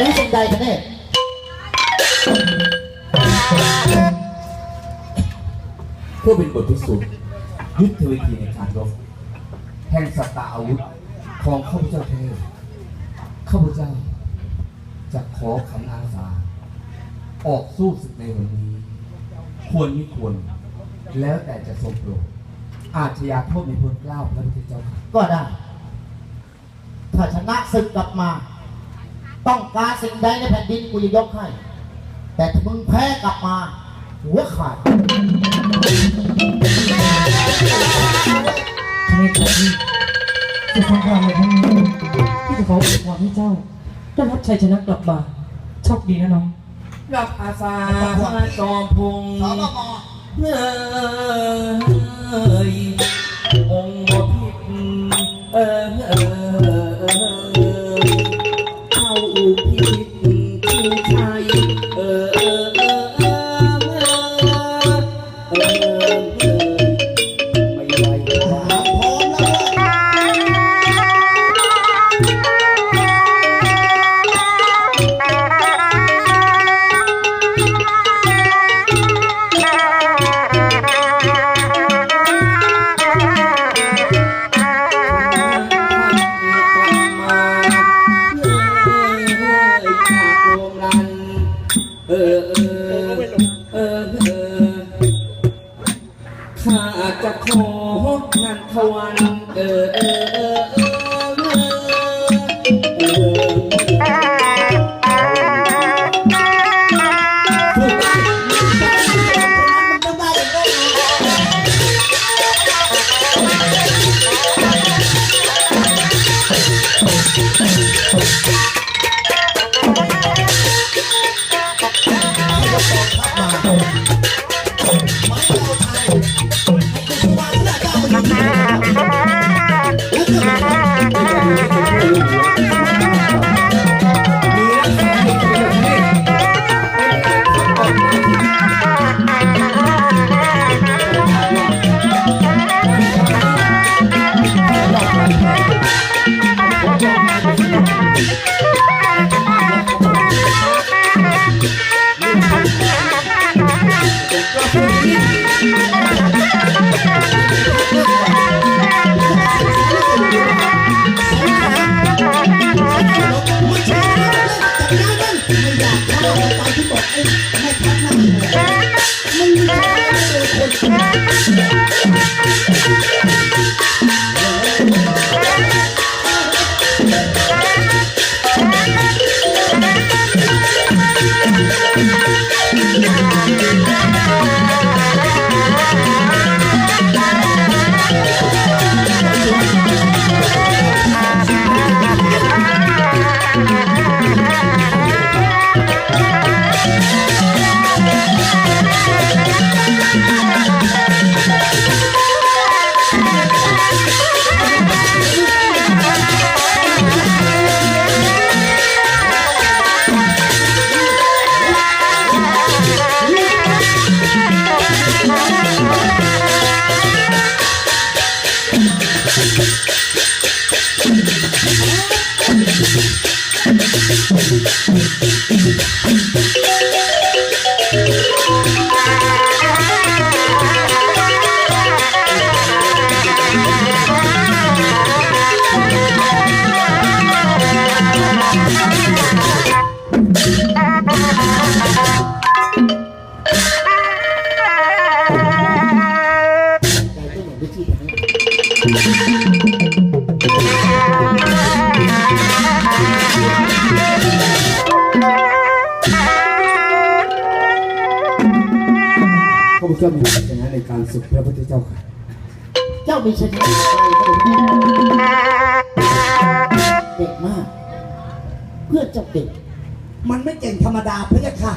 หรือสิ่งใดกันแน่เพื่อเป็นบทพิสูจน์ยุทธวิธีในการรบแห่งสตาอาวุธของข้าพเจ้าเทพข้าพเจ้าจะขอขันอาสา ออกสู้ศึกในวันนี้ ควรไม่ควร แล้วแต่จะทรงโปรดอาชญาโทษในพลเกล้าพระพุทธเจ้าค่ะก็ได้ ถ้าชนะศึกกลับมา ต้องการสิ่งใดในแผ่นดินกูจะยกให้ แต่ถ้ามึงแพ้กลับมาหัวขาดไม่ขอที่จะสร้างความในครั้งนี้ที่จะขออวยพรให้เจ้าได้รับชัยชนะกลับมาโชคดีนะน้องรับอาสาจอมพงษ์เอ้ย อาพิตรชื่อชัยเออเออ โหนันทวันเกิด ข้าพเจ้ามีชัยชนะในการศึกพระพุทธเจ้าค่ะ เจ้ามีชัยชนะ เด็กมากเพื่อนเจ้าเด็กมันไม่เก่งธรรมดาพะยะค่ะ